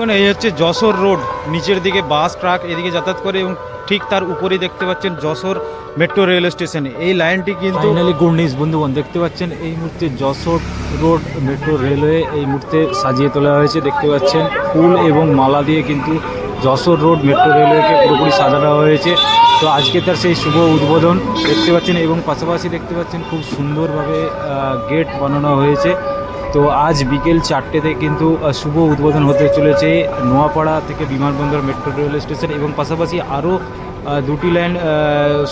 এখন এই হচ্ছে যশোর রোড। নিচের দিকে বাস, ট্রাক, এদিকে যাতায়াত করে এবং ঠিক তার উপরেই দেখতে পাচ্ছেন যশোর মেট্রো রেল স্টেশন। এই লাইনটি কিন্তু গুড নিউজ বন্ধুগণ, দেখতে পাচ্ছেন, এই মুহূর্তে যশোর রোড মেট্রো রেলওয়ে এই মুহূর্তে সাজিয়ে তোলা হয়েছে। দেখতে পাচ্ছেন, ফুল এবং মালা দিয়ে কিন্তু যশোর রোড মেট্রো রেলওয়েকে পুরোপুরি সাজানো হয়েছে। তো আজকে তার সেই শুভ উদ্বোধন দেখতে পাচ্ছেন এবং পাশাপাশি দেখতে পাচ্ছেন, খুব সুন্দরভাবে গেট বানানো হয়েছে। তো আজ বিকেল চারটেতে কিন্তু শুভ উদ্বোধন হতে চলেছে নোয়াপাড়া থেকে বিমানবন্দর মেট্রো রেল স্টেশন এবং পাশাপাশি আরও দুটি লাইন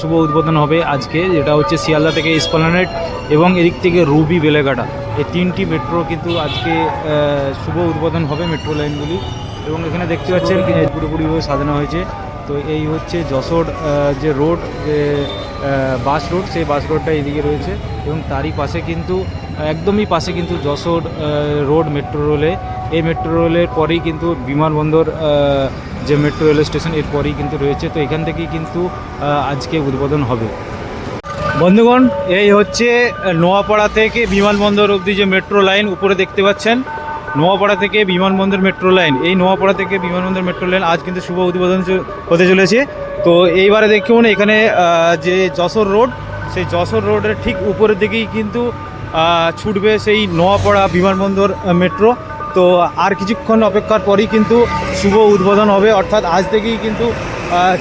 শুভ উদ্বোধন হবে আজকে যেটা হচ্ছে শিয়ালদা থেকে ইস্পালানেট এবং এদিক থেকে রুবি বেলেঘাটা। এই তিনটি মেট্রো কিন্তু আজকে শুভ উদ্বোধন হবে মেট্রো লাইনগুলি। এবং এখানে দেখতে পাচ্ছেন পুরোপুরিভাবে সাজানো হয়েছে। তো এই হচ্ছে যশোর যে রোড যে বাস রোড, সেই বাস রোডটা এদিকে রয়েছে এবং তারই পাশে কিন্তু, একদমই পাশে কিন্তু যশোর রোড মেট্রো রেলে। এই মেট্রো রেলের পরেই কিন্তু বিমানবন্দর যে মেট্রো রেল স্টেশন, এর পরেই কিন্তু রয়েছে। তো এখান থেকেই কিন্তু আজকে উদ্বোধন হবে। বন্ধুগণ, এই হচ্ছে নোয়াপাড়া থেকে বিমানবন্দর অবধি যে মেট্রো লাইন, উপরে দেখতে পাচ্ছেন, নোয়াপাড়া থেকে বিমানবন্দর মেট্রো লাইন। এই নোয়াপাড়া থেকে বিমানবন্দর মেট্রো লাইন আজ কিন্তু শুভ উদ্বোধন হতে চলেছে। তো এইবারে দেখুন, এখানে যে যশোর রোড, সেই যশোর রোডের ঠিক উপরের দিকেই কিন্তু ছুটবে সেই নোয়াপাড়া বিমানবন্দর মেট্রো। তো আর কিছুক্ষণ অপেক্ষার পরেই কিন্তু শুভ উদ্বোধন হবে। অর্থাৎ আজ থেকেই কিন্তু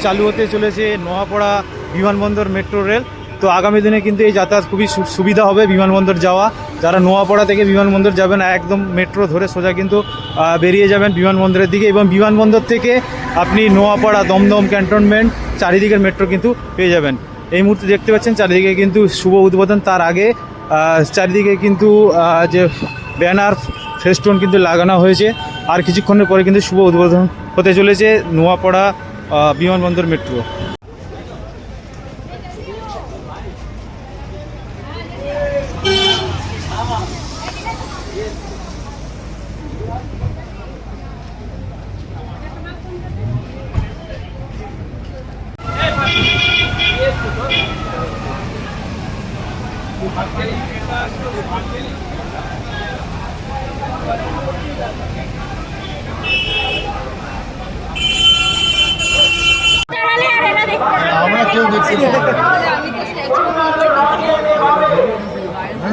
চালু হতে চলেছে নোয়াপাড়া বিমানবন্দর মেট্রো রেল। তো আগামী দিনে কিন্তু এই যাতায়াত খুবই সুবিধা হবে বিমানবন্দর যাওয়া। যারা নোয়াপাড়া থেকে বিমানবন্দর যাবেন, একদম মেট্রো ধরে সোজা কিন্তু বেরিয়ে যাবেন বিমানবন্দরের দিকে এবং বিমানবন্দর থেকে আপনি নোয়াপাড়া দমদম ক্যান্টনমেন্ট চারিদিকের মেট্রো কিন্তু পেয়ে যাবেন। এই মুহূর্তে দেখতে পাচ্ছেন চারিদিকে কিন্তু শুভ উদ্বোধন। তার আগে চারিদিকে কিন্তু যে ব্যানার, ফেস্টুন কিন্তু লাগানো হয়েছে। আর কিছুক্ষণের পরে কিন্তু শুভ উদ্বোধন হতে চলেছে নোয়াপাড়া বিমানবন্দর মেট্রো আমরা কেউ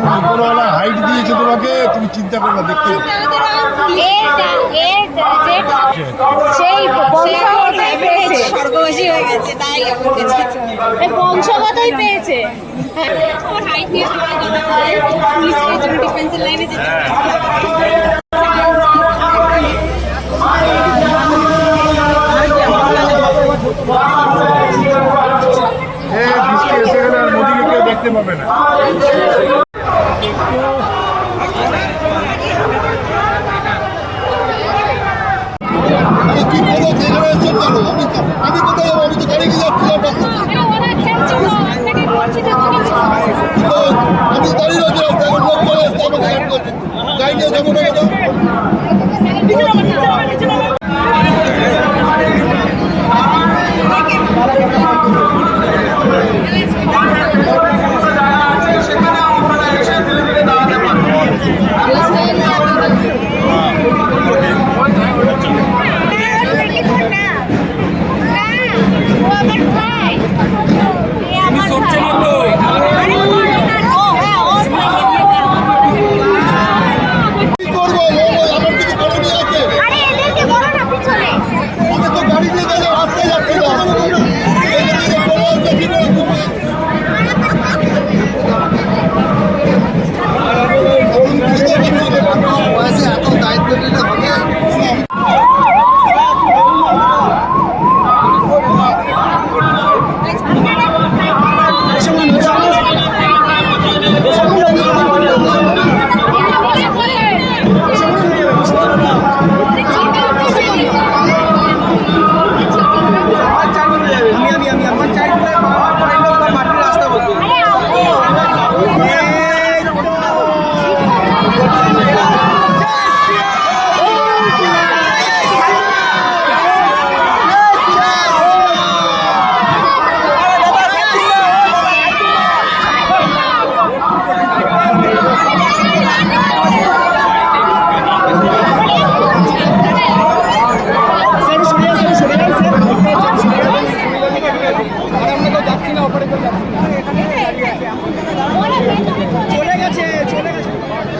হ্যাঁ, উপরওয়ালা হাইট দিয়েছে তোমাকে তুমি চিন্তা করবে দেখতে সেই পেয়েছে। স্বর্গবাসী হয়ে গেছে তাই বংশগতই পেয়েছে। ওর হাইট নিয়ে সবাই কথা বলে পুলিশের জন্য ডিফেন্সের লাইনে যেতে এ, বৃষ্টি এসে গেলে আর মোদিকে কেউ দেখতে পাবে না। কি করে এখানে এসেছেন কেন? আমি আমি কোথায় যাব? আমি তো গাড়ি যাচ্ছিলাম আমি দাঁড়িয়ে রয়েছি, রাস্তায় লোক চলে এসছে আমাকে গাড়ি নিয়ে যাব না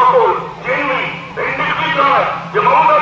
সকল যিনি এই নিশ্চিত নয় যে মমতা